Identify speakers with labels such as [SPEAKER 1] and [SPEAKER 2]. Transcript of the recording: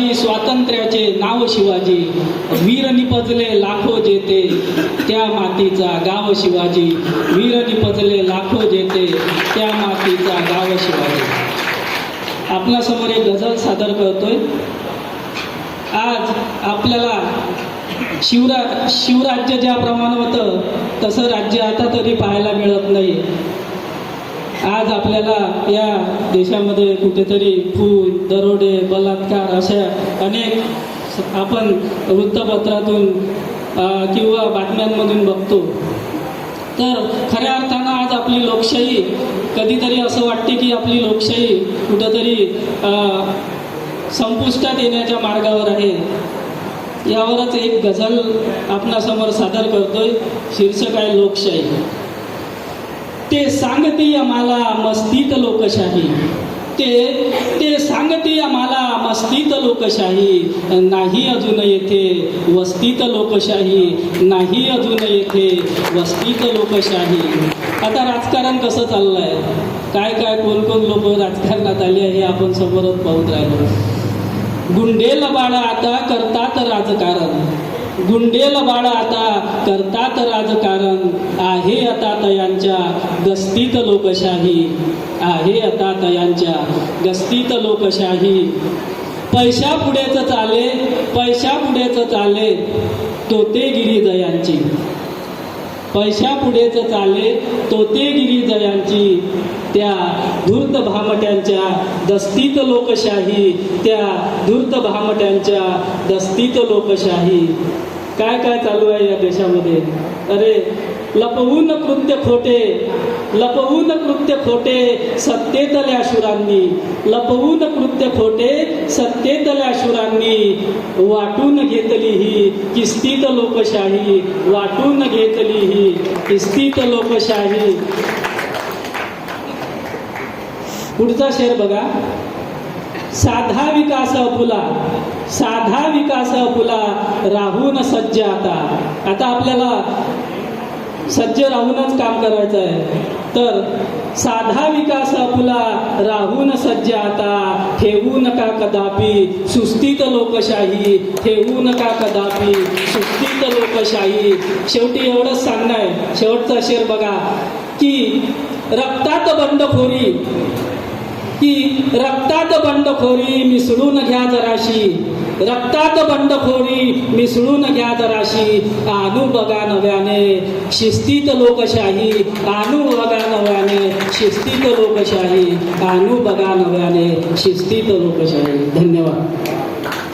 [SPEAKER 1] स्वातंत्र्याचे नाव शिवाजी वीर निपजले लाखो जेते त्या मातीचा गाव शिवाजी वीर निपजले लाखो जेते त्या मातीचा गाव शिवाजी. आपल्यासमोर एक गझल सादर करतोय. आज आपल्याला शिवरा शिवराज्य ज्याप्रमाणे होतं तसं राज्य आता तरी पाहायला मिळत नाही. आज आपल्याला या देशामध्ये कुठेतरी फूल दरोडे बलात्कार अशा अनेक आपण वृत्तपत्रातून किंवा बातम्यांमधून बघतो. तर खऱ्या अर्थानं आज आपली लोकशाही कधीतरी असं वाटते की आपली लोकशाही कुठंतरी संपुष्टात येण्याच्या मार्गावर आहे. यावरच एक गझल आपणासमोर सादर करतोय शीर्षक आहे लोकशाही. ते सांगते आम्हाला मस्तीत लोकशाही. ते ते सांगते आम्हाला मस्तीत लोकशाही. नाही अजून येथे वस्तीत लोकशाही. नाही अजून येथे वस्तीत लोकशाही. आता राजकारण कसं चाललंय? काय काय कोण कोण लोक राजकारणात आले हे आपण समोरच पाहून राहिलो. गुंडेल बाळा आता करतात राजकारण. गुंडेल बाळा आता करतात राजकारण. आहे आता तयांच्या गस्तीत लोकशाही. आहे आता तयांच्या गस्तीत लोकशाही. पैशा पुढेच चाले पैशा पुढेच चाले तोतेगिरी दयांची. पैशा पुढेच चालले तोतेगिरी जयांची त्या धूर्त भामट्यांच्या दस्तीत लोकशाही त्या धूर्त भामट्यांच्या दस्तीत लोकशाही. काय काय चालू आहे या देशामध्ये? अरे लपवून कृत्य खोटे लपवून कृत्य खोटे सत्तेतल्या शुरांनी लपवून कृत्य खोटे सत्तेतल्या शुरांनी वाटून घेतली ही किस्तीत लोकशाही वाटून घेतली ही किस्तीत लोकशाही. पुढचा शेर बघा. साधा विकास अपुला साधा विकास अपुला राहून सज्ज आता. आता आपल्याला सज्ज राहूनच काम करायचं आहे तर साधा विकास अपुला राहून सज्ज आता. ठेवू नका कदापि सुस्तीत लोकशाही ठेवू नका कदापि सुस्तीत लोकशाही. शेवटी एवढंच सांगणं आहे. शेवटचा शेर बघा की रक्तात बंडखोरी की रक्तात बंडखोरी मिसळून घ्या जराशी. रक्तात बंडखोरी मिसळून घ्या जराशी. आणू बघा नव्याने. शिस्तीत लोकशाही. आणू बघा नव्याने. शिस्तीत लोकशाही. आणू बघा नव्याने. शिस्तीत लोकशाही. धन्यवाद.